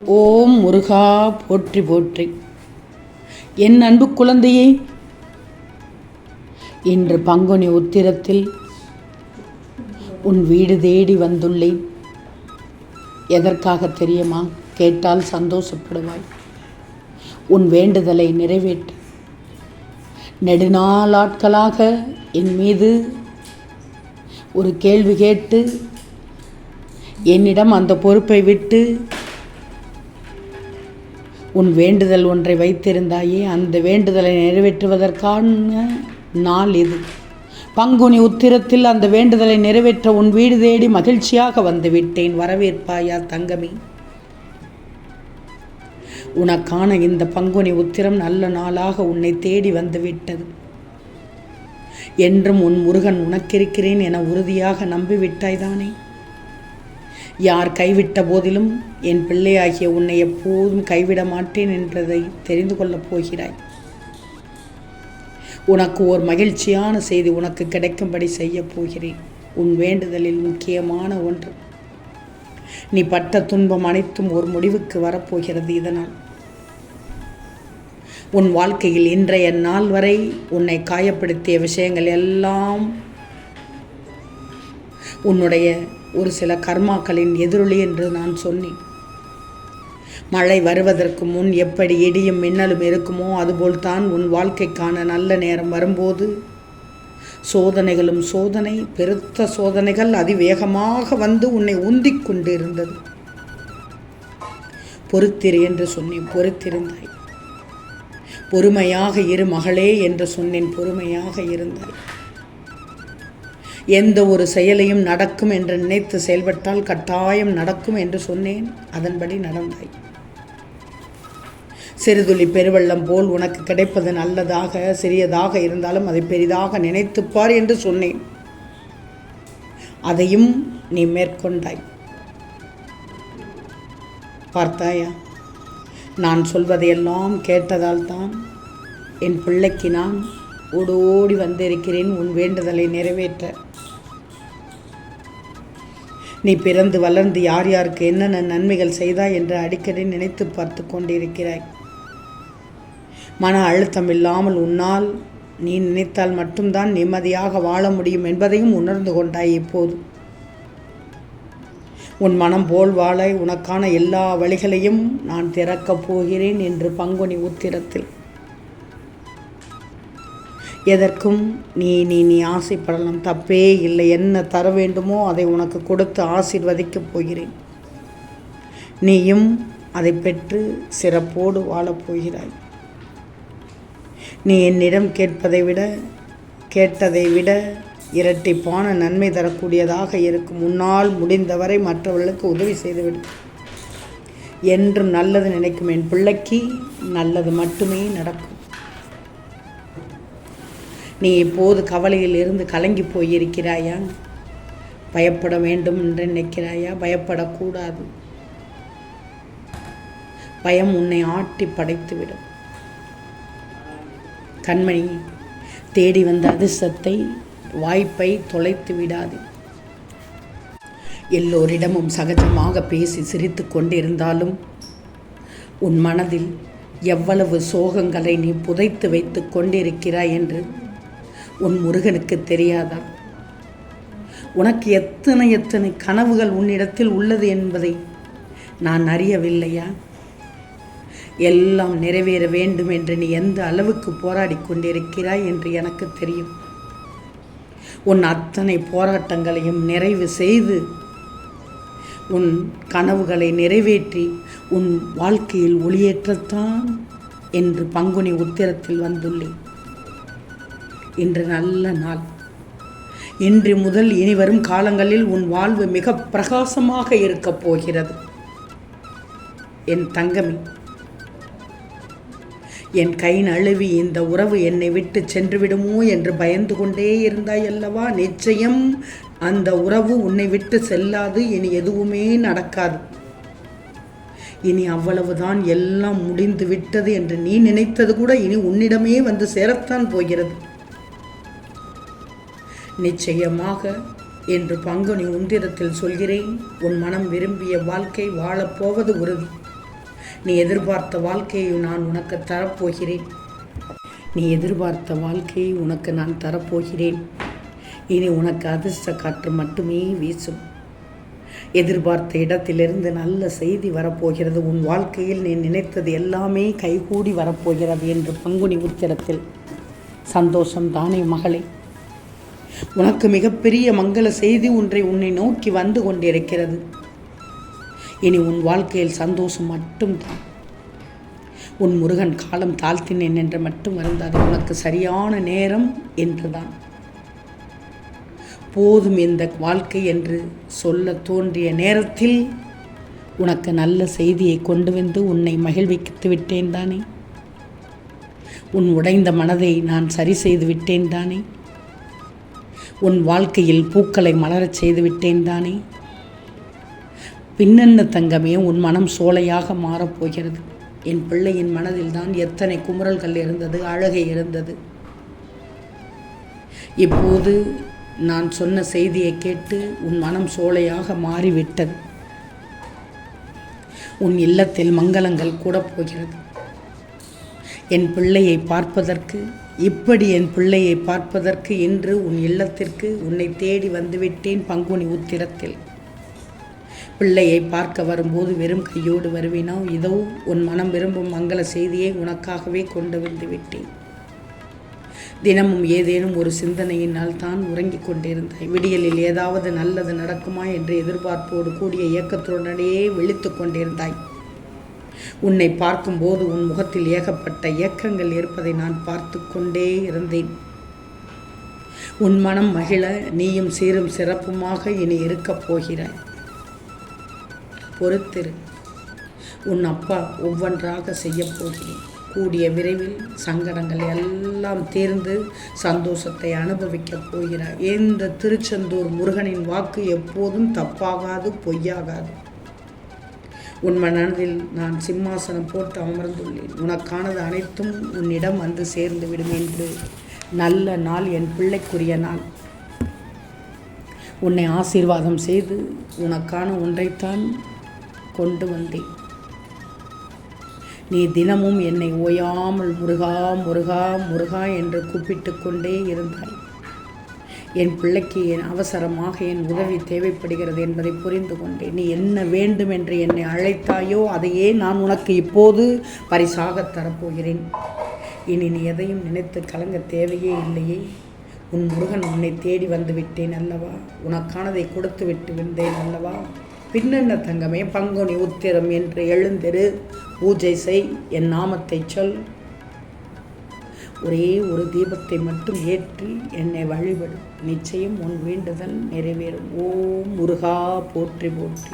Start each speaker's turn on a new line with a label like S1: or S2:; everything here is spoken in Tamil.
S1: ஓம் முருகா போற்றி போற்றி. என் அன்பு குழந்தையே இன்று பங்குனி உத்திரத்தில் உன் வீடு தேடி வந்துள்ளேன். எதற்காக தெரியுமா? கேட்டால் சந்தோஷப்படுவாய். உன் வேண்டுதலை நிறைவேற்று. நெடுநாளாட்களாக என் மீது ஒரு கேள்வி கேட்டு என்னிடம் அந்த பொறுப்பை விட்டு உன் வேண்டுதல் ஒன்றை வைத்திருந்தாயே அந்த வேண்டுதலை நிறைவேற்றுவதற்கான நாள் இது. பங்குனி உத்திரத்தில் அந்த வேண்டுதலை நிறைவேற்ற உன் வீடு தேடி மகிழ்ச்சியாக வந்துவிட்டேன். வரவேற்பாயா தங்கமே. உனக்கான இந்த பங்குனி உத்திரம் நல்ல நாளாக உன்னை தேடி வந்துவிட்டது. என்றும் உன் முருகன் உனக்கிருக்கிறேன் என உறுதியாக நம்பிவிட்டாய்தானே யார் கைவிட்ட போதிலும் என் பிள்ளையாகிய உன்னை எப்போதும் கைவிட மாட்டேன் என்பதை தெரிந்து கொள்ளப் போகிறாய். உனக்கு ஓர் மகிழ்ச்சியான செய்தி உனக்கு கிடைக்கும்படி செய்யப் போகிறேன். உன் வேண்டுதலில் முக்கியமான ஒன்று. நீ பட்ட துன்பம் அனைத்தும் ஒரு முடிவுக்கு வரப்போகிறது இதனால். உன் வாழ்க்கையில் இன்றைய நாள் வரை உன்னை காயப்படுத்திய விஷயங்கள் எல்லாம் உன்னுடைய ஒரு சில கர்மாக்களின் எதிரொலி என்று நான் சொன்னேன். மழை வருவதற்கு முன் எப்படி இடியும் மின்னலும் இருக்குமோ அதுபோல்தான் உன் வாழ்க்கைக்கான நல்ல நேரம் வரும்போது சோதனைகளும் சோதனை பெருத்த சோதனைகள் அதிவேகமாக வந்து உன்னை உந்திக் கொண்டிருந்தது. பொறுத்திரு என்று சொன்னேன் பொறுத்திருந்தாய். பொறுமையாக இரு மகளே என்று சொன்னேன் பொறுமையாக இருந்தாய். எந்த ஒரு செயலையும் நடக்கும் என்று நினைத்து செயல்பட்டால் கட்டாயம் நடக்கும் என்று சொன்னேன். அதன்படி நடந்தாய். சிறுதுளி பெருவெள்ளம் போல் உனக்கு கிடைப்பது நல்லதாக சிறியதாக இருந்தாலும் அதை பெரிதாக நினைத்துப்பார் என்று சொன்னேன். அதையும் நீ மேற்கொண்டாய். பார்த்தாயா? நான் சொல்வதையெல்லாம் கேட்டதால் தான் என் பிள்ளைக்கு நான் ஓடோடி வந்திருக்கிறேன். உன் வேண்டுதலை நிறைவேற்ற. நீ பிறந்து வளர்ந்து யார் யாருக்கு என்னென்ன நன்மைகள் செய்தாய் என்று அடிக்கடி நினைத்து பார்த்து கொண்டிருக்கிறாய். மன அழுத்தம் இல்லாமல் உன்னால் நீ நினைத்தால் மட்டும்தான் நிம்மதியாக வாழ முடியும் என்பதையும் உணர்ந்து கொண்டாய் இப்போது. உன் மனம் போல் வாழ உனக்கான எல்லா வழிகளையும் நான் திறக்கப் போகிறேன் என்று பங்குனி உத்திரத்தில் எதற்கும் நீ நீ நீ ஆசைப்படலாம். தப்பே இல்லை. என்ன தர வேண்டுமோ அதை உனக்கு கொடுத்து ஆசீர்வதிக்கப் போகிறேன். நீயும் அதை பெற்று சிறப்போடு வாழப் போகிறாய். நீ என்னிடம் கேட்பதை விட கேட்டதை விட இரட்டிப்பான நன்மை தரக்கூடியதாக இருக்கும். முன்னால் முடிந்தவரை மற்றவர்களுக்கு உதவி செய்துவிடு. என்றும் நல்லது நினைக்கும் என் பிள்ளைக்கு நல்லது மட்டுமே நடக்கும். நீ இப்போது கவலையில் இருந்து கலங்கி போயிருக்கிறாயா? பயப்பட வேண்டும் என்று நினைக்கிறாயா? பயப்படக்கூடாது. பயம் உன்னை ஆட்டி படைத்துவிடும். கண்மணி தேடி வந்த அதிர்ஷ்டத்தை வாய்ப்பை தொலைத்து விடாது. எல்லோரிடமும் சகஜமாக பேசி சிரித்து கொண்டிருந்தாலும் உன் மனதில் எவ்வளவு சோகங்களை நீ புதைத்து வைத்து கொண்டிருக்கிறாய் என்று உன் முருகனுக்கு தெரியாதா? உனக்கு எத்தனை எத்தனை கனவுகள் உன்னிடத்தில் உள்ளது என்பதை நான் அறியவில்லையா? எல்லாம் நிறைவேற வேண்டும் என்று நீ எந்த அளவுக்கு போராடி கொண்டிருக்கிறாய் என்று எனக்கு தெரியும். உன் அத்தனை போராட்டங்களையும் நிறைவு செய்து உன் கனவுகளை நிறைவேற்றி உன் வாழ்க்கையில் ஒளியேற்றத்தான் என்று பங்குனி உத்திரத்தில் வந்துள்ளேன். இன்று நல்ல நாள். இன்று முதல் இனி வரும் காலங்களில் உன் வாழ்வு மிக பிரகாசமாக இருக்கப் போகிறது. என் தங்கமி என் கை நழுவி இந்த உறவு என்னை விட்டு சென்று விடுமோ என்று பயந்து கொண்டே இருந்தாய் அல்லவா? நிச்சயம் அந்த உறவு உன்னை விட்டு செல்லாது இனி எதுவுமே நடக்காது. இனி அவ்வளவுதான் எல்லாம் முடிந்து விட்டது என்று நீ நினைத்தது கூட இனி உன்னிடமே வந்து சேரத்தான் போகிறது. நிச்சயமாக என்று பங்குனி உந்திரத்தில் சொல்கிறேன் உன் மனம் விரும்பிய வாழ்க்கை வாழப்போவது உறுதி. நீ எதிர்பார்த்த வாழ்க்கையை நான் உனக்கு தரப்போகிறேன். நீ எதிர்பார்த்த வாழ்க்கையை உனக்கு நான் தரப்போகிறேன். இனி உனக்கு அதிர்ஷ்ட காற்று மட்டுமே வீசும். எதிர்பார்த்த இடத்திலிருந்து நல்ல செய்தி வரப்போகிறது. உன் வாழ்க்கையில் நீ நினைத்தது எல்லாமே கைகூடி வரப்போகிறது என்று பங்குனி உத்திரத்தில். சந்தோஷம் தானே மகளே. உனக்கு மிகப்பெரிய மங்கள செய்தி ஒன்றை உன்னை நோக்கி வந்து கொண்டிருக்கிறது. இனி உன் வாழ்க்கையில் சந்தோஷம் மட்டும்தான். உன் முருகன் காலம் தாழ்த்தினேன் என்று மட்டும் வருந்தாது உனக்கு சரியான நேரம் என்றுதான். போதும் இந்த வாழ்க்கை என்று சொல்ல தோன்றிய நேரத்தில் உனக்கு நல்ல செய்தியை கொண்டு வந்து உன்னை மகிழ்வித்து விட்டேன் தானே? உன் உடைந்த மனதை நான் சரி செய்து விட்டேன் தானே? உன் வாழ்க்கையில் பூக்களை மலரச் செய்து விட்டேன் தானே? பின்னென்ன தங்கமே உன் மனம் சோலையாக மாறப்போகிறது என் பிள்ளையின் மனதில் தான் எத்தனை குமுறல்கள் இருந்தது அழகை இருந்தது. இப்போது நான் சொன்ன செய்தியை கேட்டு உன் மனம் சோலையாக மாறிவிட்டது. உன் இல்லத்தில் மங்களங்கள் கூட போகிறது. என் பிள்ளையை பார்ப்பதற்கு இப்படி என் பிள்ளையை பார்ப்பதற்கு இன்று உன் இல்லத்திற்கு உன்னை தேடி வந்துவிட்டேன் பங்குனி உத்திரத்தில். பிள்ளையை பார்க்க வரும்போது வெறும் கையோடு வருவினோ இதோ உன் மனம் விரும்பும் மங்கள செய்தியை உனக்காகவே கொண்டு வந்து விட்டேன். தினமும் ஏதேனும் ஒரு சிந்தனையினால் தான் உறங்கிக் கொண்டிருந்தாய். விடியலில் ஏதாவது நல்லது நடக்குமா என்று எதிர்பார்ப்போடு கூடிய இயக்கத்துடனேயே விழித்து கொண்டிருந்தாய். உன்னை பார்க்கும்போது உன் முகத்தில் ஏகப்பட்ட இயக்கங்கள் இருப்பதை நான் பார்த்து கொண்டே இருந்தேன். உன் மனம் மகிழ நீயும் சீரும் சிறப்புமாக இனி இருக்கப் போகிறாய். பொறுத்திரு. உன் அப்பா ஒவ்வொன்றாக செய்யப் போகிறேன். கூடிய விரைவில் சங்கடங்கள் எல்லாம் தீர்ந்து சந்தோஷத்தை அனுபவிக்கப் போகிறார் இந்த திருச்செந்தூர் முருகனின் வாக்கு எப்போதும் தப்பாகாது பொய்யாகாது. உன் மனதில் நான் சிம்மாசனம் போட்டு அமர்ந்துள்ளேன். உனக்கானது அனைத்தும் உன்னிடம் வந்து சேர்ந்து விடும் என்று நல்ல நாள் என் பிள்ளைக்குரிய நாள். உன்னை ஆசீர்வாதம் செய்து உனக்கான ஒன்றைத்தான் கொண்டு வந்தேன். நீ தினமும் என்னை ஓயாமல் முருகா முருகா முருகா என்று கூப்பிட்டு கொண்டே இருந்தாய். என் பிள்ளைக்கு என் அவசரமாக என் உதவி தேவைப்படுகிறது என்பதை புரிந்து கொண்டேன். நீ என்ன வேண்டும் என்று என்னை அழைத்தாயோ அதையே நான் உனக்கு இப்போது பரிசாக தரப்போகிறேன். இனி நீ எதையும் நினைத்து கலங்க தேவையே இல்லையே. உன் முருகன் உன்னை தேடி வந்து விட்டேன் அல்லவா? உனக்கானதை கொடுத்து விட்டு விட்டேன் அல்லவா? பின்னென்ன தங்கமே பங்குனி உத்திரம் என்று எழுந்திரு. பூஜை செய் என் நாமத்தை சொல். ஒரே ஒரு தீபத்தை மட்டும் ஏற்றி என்னை வழிபடு. நிச்சயம் உன் வேண்டுதல் நிறைவேறும். ஓம் முருகா போற்றி போற்றி.